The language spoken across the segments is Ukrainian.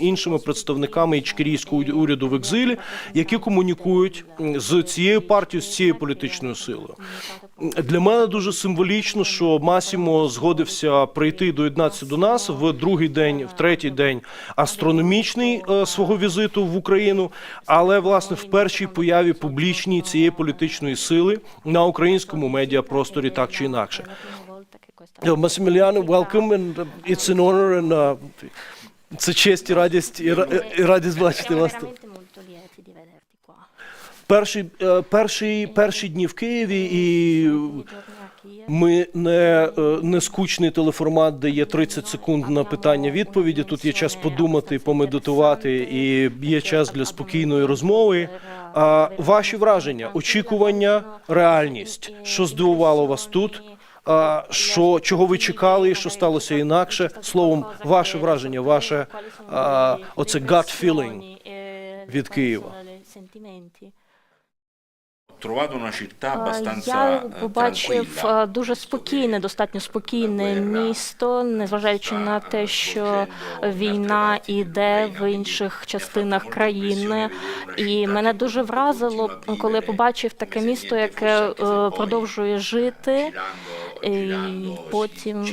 Іншими представниками ічкерійського уряду в екзилі, які комунікують з цією партією, з цією політичною силою. Для мене дуже символічно, що Масімо згодився прийти доєднатися до нас в другий день, в третій день астрономічний е, свого візиту в Україну, але власне в першій появі публічній цієї політичної сили на українському медіапросторі так чи інакше. Масиміліано, welcome, and it's an honor and uh, це честь і радість і, і радість бачити вас тут. qua. Перші, е, перші, перші дні в Києві, і ми не, е, не скучний телеформат, де є 30 секунд на питання відповіді. Тут є час подумати, помедитувати, і є час для спокійної розмови. А ваші враження, очікування, реальність, що здивувало вас тут? А що чого ви чекали, і що сталося інакше? Словом, ваше враження, ваше а, оце gut feeling від Києва. Я eh, побачив дуже спокійне, достатньо спокійне місто, незважаючи на те, що війна іде в інших частинах країни. І мене дуже вразило, коли я побачив таке місто, яке е, продовжує жити. І потім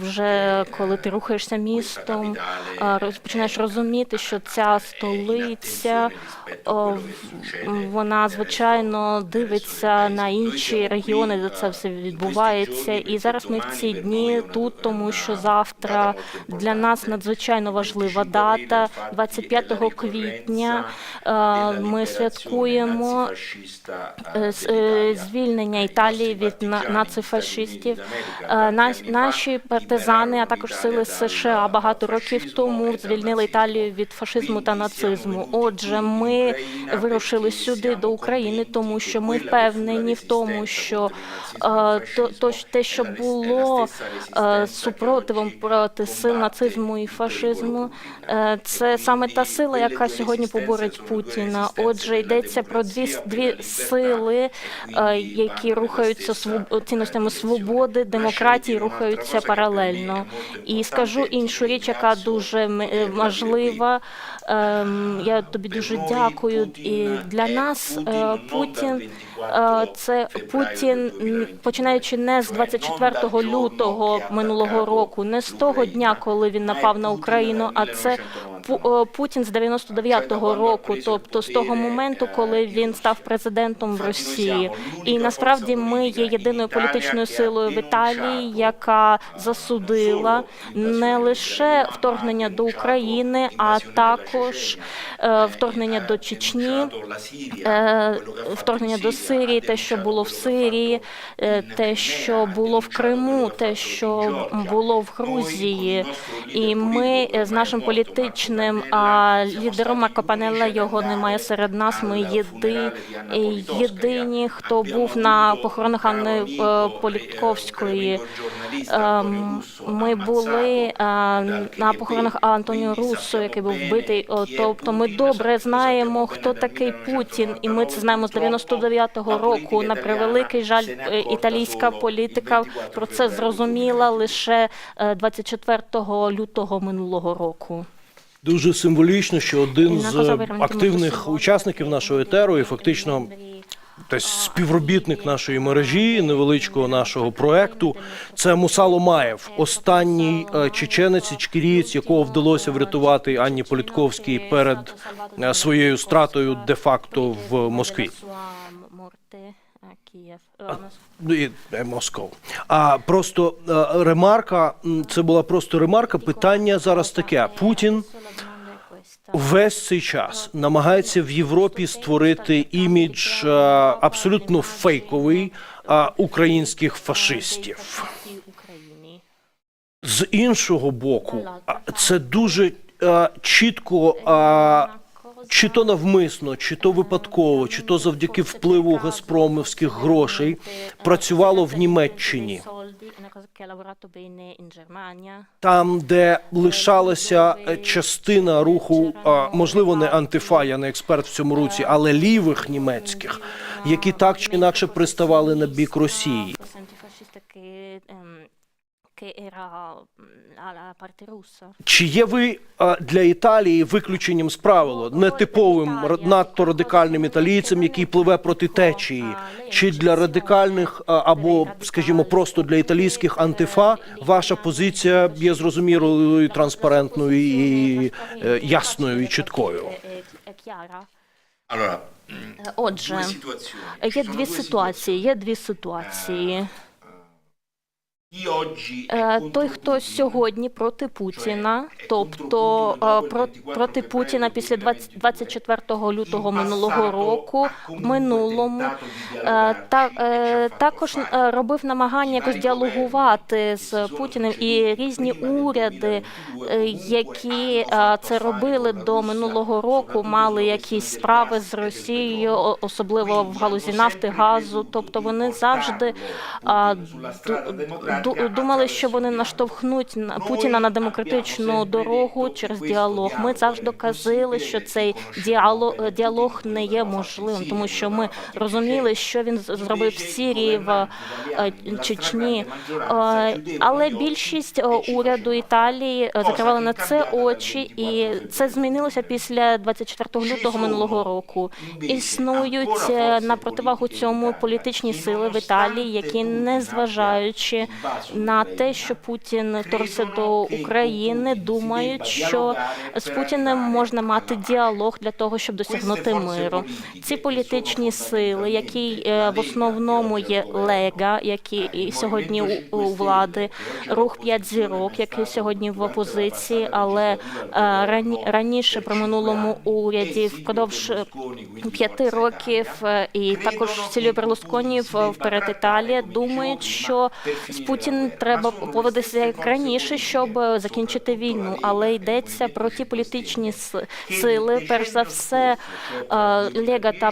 вже коли ти рухаєшся містом, починаєш розуміти, що ця столиця вона звичайно дивиться на інші регіони, де це все відбувається. І зараз ми в ці дні тут, тому що завтра для нас надзвичайно важлива дата, 25 квітня. Ми святкуємо е, е, звільнення Італії від на- нацифашистів. Е, наш- Наші партизани, а також сили США багато років тому звільнили Італію від фашизму та нацизму. Отже, ми вирушили сюди до України, тому що ми впевнені в тому, що е, то, те, що було е, супротивом проти сил нацизму і фашизму, е, це саме та сила, яка сьогодні поборить Путіна. Отже, йдеться про дві дві сили, е, які рухаються своб- цінностями свободи, демократії, рухаються паралельно. І скажу іншу річ, яка дуже е, важлива. Ем, Я тобі дуже дякую. І для нас е, Путін е, це Путін, починаючи не з 24 лютого минулого року, не з того дня, коли він напав на Україну, а це е, Путін з 99-го року, тобто з того моменту, коли він став президентом в Росії. І насправді ми є єдиною політичною силою в Італії, яка засудила не лише вторгнення до України, а також е, вторгнення до Чечні, е, вторгнення до Сирії, те, що було в Сирії, е, те, що було в Криму, те, що було в Грузії. І ми е, з нашим політичним а, лідером Макопанелла його немає серед нас. Ми єди, е, єдині, хто був на похоронах Анни е, Політковської. Ем, Ми були е, на похоронах Антоніо Руссо, який був вбитий. Тобто ми добре знаємо, хто такий Путін, і ми це знаємо з 99-го року. На превеликий жаль, е, італійська політика про це зрозуміла лише е, 24 лютого минулого року. Дуже символічно, що один з активних учасників нашого етеру і фактично десь співробітник нашої мережі, невеличкого нашого проекту. Це Мусало Маєв, останній е, чеченець і чкірієць, якого вдалося врятувати Анні Політковській перед е, своєю стратою де-факто в Москві. Ну, е, Москов. А просто е, ремарка, це була просто ремарка. Питання зараз таке: Путін весь цей час намагається в Європі створити імідж е, абсолютно фейковий українських фашистів. З іншого боку, це дуже чітко. Е, чи то навмисно, чи то випадково, чи то завдяки впливу газпромівських грошей працювало в Німеччині, там, де лишалася е, частина руху, можливо, не антифа, я не експерт в цьому руці, але лівих німецьких, які так чи інакше приставали на бік Росії. Che era alla parte russa. Чи є ви а, для Італії виключенням з правила, нетиповим ра- надто радикальним італійцем, який пливе проти течії, чи для радикальних а, або, скажімо, просто для італійських антифа ваша позиція є зрозумілою, транспарентною і е, ясною і чіткою? Chiara? Allora, Е, Отже, due situazioni. є sono дві due ситуації. Є дві ситуації. Той, хто сьогодні проти Путіна, тобто е, про- проти Путіна після 20 24 лютого минулого року, в минулому е, та е, також е, робив намагання якось діалогувати з Путіним і різні уряди, е, які е, це робили до минулого року, мали якісь справи з Росією, особливо в галузі нафти, газу. Тобто вони завжди думали, що вони наштовхнуть на- Путіна на демократичну дорогу через діалог. Ми завжди казали, що цей діалог, діалог не є можливим, тому що ми розуміли, що він зробив в Сирії, в е, Чечні. Е, Але більшість е, уряду Італії закривали на це очі, і це змінилося після 24 лютого минулого року. Існують на противагу цьому політичні сили в Італії, які не зважаючи на те, що Путін вторгся до України, думають, що з Путіним можна мати діалог для того, щоб досягнути миру. Ці політичні сили, які е, в основному є Лега, які сьогодні у, влади, рух п'ять зірок, який сьогодні в опозиції, але е, рані, раніше при минулому уряді впродовж е, п'яти років і також цілі Берлусконі вперед Італія думають, що з Путіним треба поводитися як раніше, щоб е, закінчити війну. Але йдеться про ті політичні сили, перш за все, е, Лега та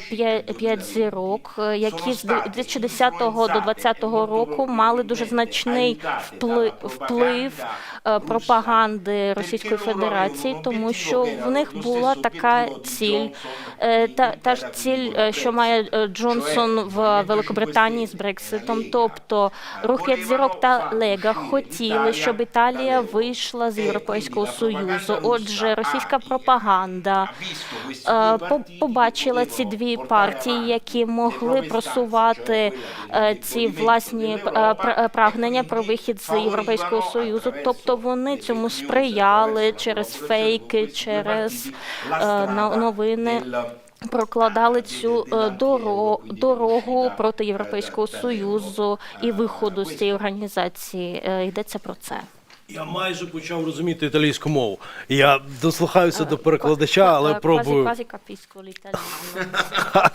п'ять зірок, е, які з 2010 до 2020 року мали дуже значний вплив, вплив пропаганди Російської Федерації, тому що в них була така ціль. Та, та ж ціль, що має Джонсон в Великобританії з Брекситом. Тобто рух п'ять зірок та Лега хотіли, щоб Італія вийшла з Європейського союзу. Отже, російська пропаганда е, побачила ці дві партії, які могли просувати е, ці власні е, прагнення про вихід з Європейського союзу. Тобто вони цьому сприяли через фейки, через новини. Прокладали цю е, дорогу проти Європейського союзу і виходу з цієї організації. Е, Йдеться про це. Я майже почав розуміти італійську мову. Я дослухаюся до перекладача, але пробую. Quasi capisco l'italiano.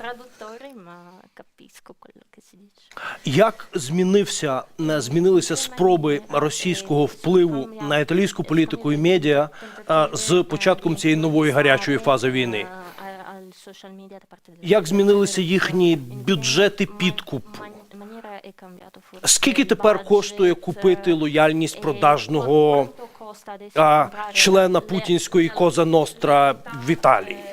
Traduttore, ma capisco quello che si dice. Як змінився змінилися спроби російського впливу на італійську політику і медіа з початком цієї нової гарячої фази війни? Як змінилися їхні бюджети підкупу? Скільки тепер коштує купити лояльність e продажного а, члена путінської Коза Ностра в Італії?